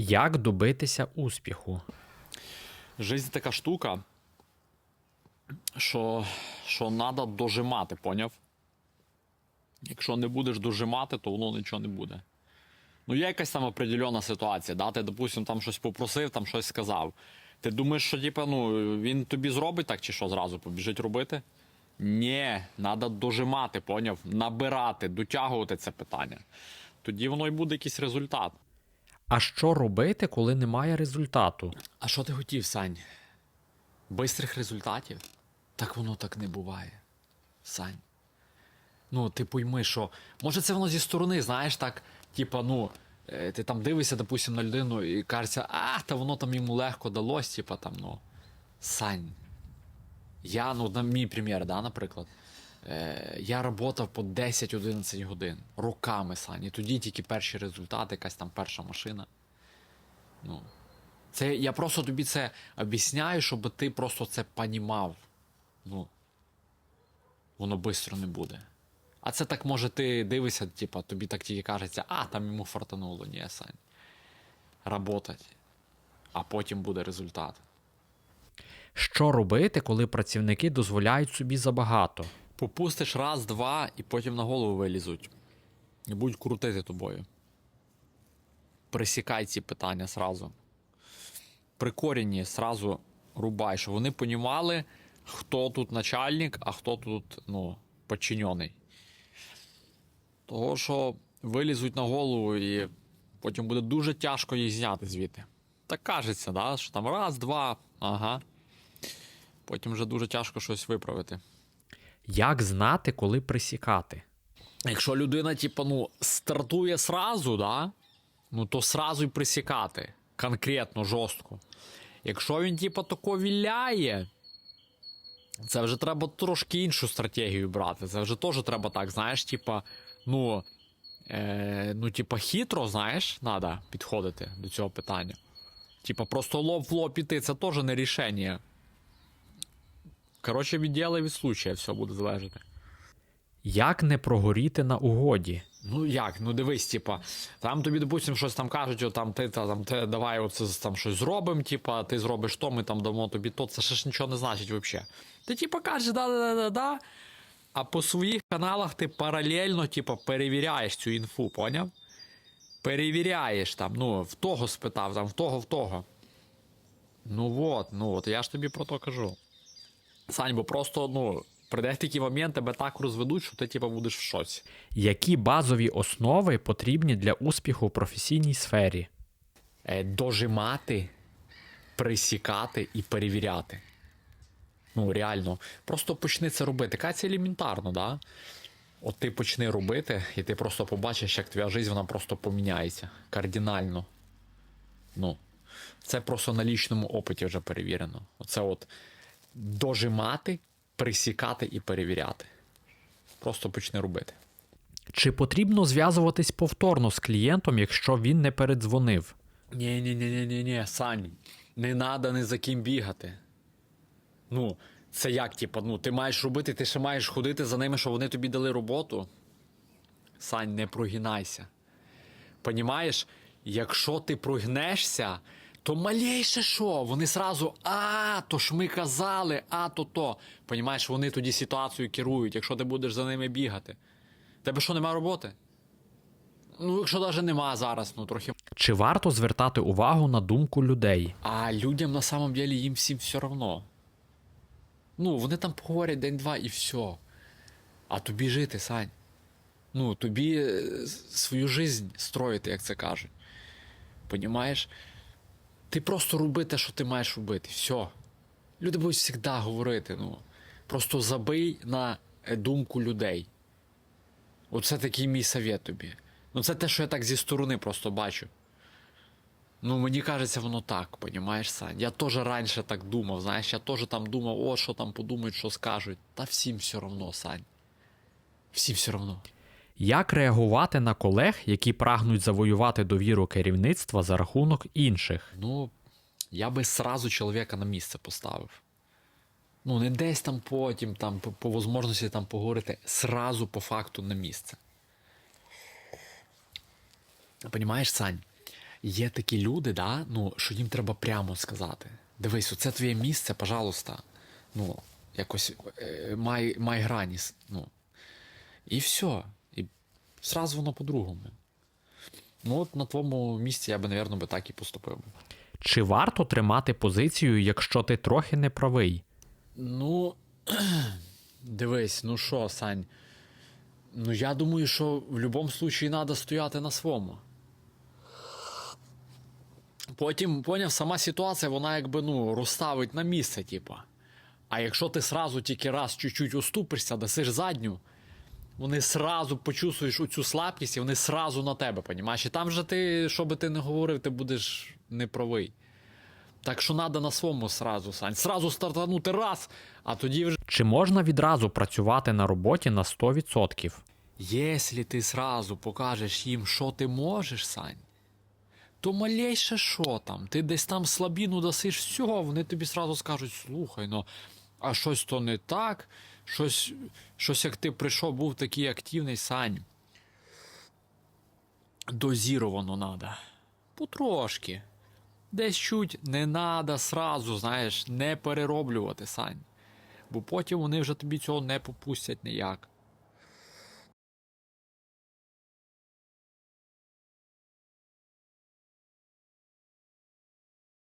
Як добитися успіху? Жизнь така штука, що, що треба дожимати, поняв? Якщо не будеш дожимати, то воно нічого не буде. Ну, є якась там определена ситуація, да? ти, допустим, там щось попросив, там щось сказав. Ти думаєш, що типу, ну, він тобі зробить так, чи що зразу побіжить робити? Ні, треба дожимати, поняв? Набирати, дотягувати це питання. Тоді воно й буде якийсь результат. А що робити, коли немає результату? А що ти хотів, Сань? Бистрих результатів? Так воно так не буває. Сань. Ну, ти пойми, що. Може, це воно зі сторони, знаєш, так, типа, ну, е, ти там дивишся, допустим, на людину і кажеться, а, та воно там йому легко далось, типа там, ну. Сань. Я, ну, на мій примір, да, наприклад. Е, я працював по 10-11 годин. Роками, Сань. І тоді тільки перші результати, якась там перша машина. Ну. Це я просто тобі це об'ясняю, щоб ти просто це понімав. Ну. Воно швидко не буде. А це так може ти дивишся, типа, тобі так тільки кажеться, а там йому фартануло, ні, Сань. Работать. А потім буде результат. Що робити, коли працівники дозволяють собі забагато? Попустиш раз, два, і потім на голову вилізуть. І будуть крутити тобою. Присікай ці питання сразу. При корінні сразу рубай, щоб вони понімали, хто тут начальник, а хто тут ну, подчинений. Того, що вилізуть на голову і потім буде дуже тяжко їх зняти звідти. Так кажеться, да? що там раз, два, ага. Потім вже дуже тяжко щось виправити. Як знати, коли присікати? Якщо людина, типу, ну, стартує сразу, да, ну то сразу й присікати. Конкретно, жорстко. Якщо він, типу, тако віляє, це вже треба трошки іншу стратегію брати. Це вже теж треба так, знаєш, типа, ну, е, ну, типа, хитро, знаєш, треба підходити до цього питання. Типа, просто лоб в лоб іти, це теж не рішення. Коротше, від діла від случая все буде залежати. Як не прогоріти на угоді? Ну як? Ну дивись, типа, там тобі, допустим, щось там кажуть, о, там ти та, там ти давай оце там щось зробимо, типа, ти зробиш то, ми там дамо тобі то, це ще ж нічого не значить взагалі. Ти типа кажеш, да-да-да-да, а по своїх каналах ти паралельно, типа, перевіряєш цю інфу, поняв? Перевіряєш там, ну, в того спитав, там, в того, в того. Ну от, ну от, я ж тобі про то кажу. Сань, бо просто, ну, прийде такий момент, тебе так розведуть, що ти, типа, будеш в шоці. Які базові основи потрібні для успіху в професійній сфері? е, дожимати, присікати і перевіряти. Ну, реально, просто почни це робити. Це елементарно, да? От ти почни робити, і ти просто побачиш, як твоя життя вона просто поміняється кардинально. Ну, це просто на лічному опиті вже перевірено. Оце от дожимати, присікати і перевіряти. Просто почни робити. Чи потрібно зв'язуватись повторно з клієнтом, якщо він не передзвонив? Ні, ні, ні, ні, ні, Сань, не треба ні за ким бігати. Ну, це як, типу, ну, ти маєш робити, ти ще маєш ходити за ними, щоб вони тобі дали роботу. Сань, не прогинайся. Понімаєш, якщо ти прогнешся, то малейше що, вони сразу, а, то ж ми казали, а то то. Понімаєш, вони тоді ситуацію керують, якщо ти будеш за ними бігати. Тебе що, нема роботи? Ну, якщо навіть нема зараз, ну трохи Чи варто звертати увагу на думку людей? а людям на самом деле їм всім все равно. Ну, вони там поговорять день-два і все. А тобі жити, Сань. Ну, тобі е, свою жизнь строїти, як це кажуть. Понімаєш? Ти просто роби те, що ти маєш робити. Все. Люди будуть завжди говорити. Ну. Просто забий на е, думку людей. Оце такий мій совет тобі. Ну, це те, що я так зі сторони просто бачу. Ну, мені кажеться, воно так, понімаєш, Сань. Я теж раніше так думав, знаєш, я теж там думав, о, що там подумають, що скажуть. Та всім все одно, Сань. Всім все одно. Як реагувати на колег, які прагнуть завоювати довіру керівництва за рахунок інших? Ну, я би сразу чоловіка на місце поставив. Ну, не десь там потім, там, по, по можливості там поговорити, сразу по факту на місце. Понімаєш, Сань? є такі люди, да, ну, що їм треба прямо сказати. Дивись, оце твоє місце, пожалуйста. Ну, якось е, май, май граніс. Ну. І все. І зразу воно по-другому. Ну, от на твоєму місці я би, напевно, би так і поступив. Чи варто тримати позицію, якщо ти трохи не правий? Ну, дивись, ну що, Сань. Ну, я думаю, що в будь-якому випадку треба стояти на своєму. Потім, поняв, сама ситуація, вона якби ну, розставить на місце, типа. А якщо ти сразу тільки раз чуть-чуть уступишся, дасиш задню, вони сразу почувствуєш оцю слабкість, і вони сразу на тебе, понімаєш? І там же ти, що би ти не говорив, ти будеш неправий. Так що треба на своєму сразу, Сань. Сразу стартанути раз, а тоді вже. Чи можна відразу працювати на роботі на 100%? Якщо ти сразу покажеш їм, що ти можеш, Сань, то малейше що там, ти десь там слабіну дасиш, все, вони тобі сразу скажуть: слухай, ну, а щось то не так, щось, щось як ти прийшов, був такий активний, Сань. Дозіровано треба. Потрошки. Десь чуть не треба сразу, знаєш, не перероблювати, Сань. Бо потім вони вже тобі цього не попустять ніяк.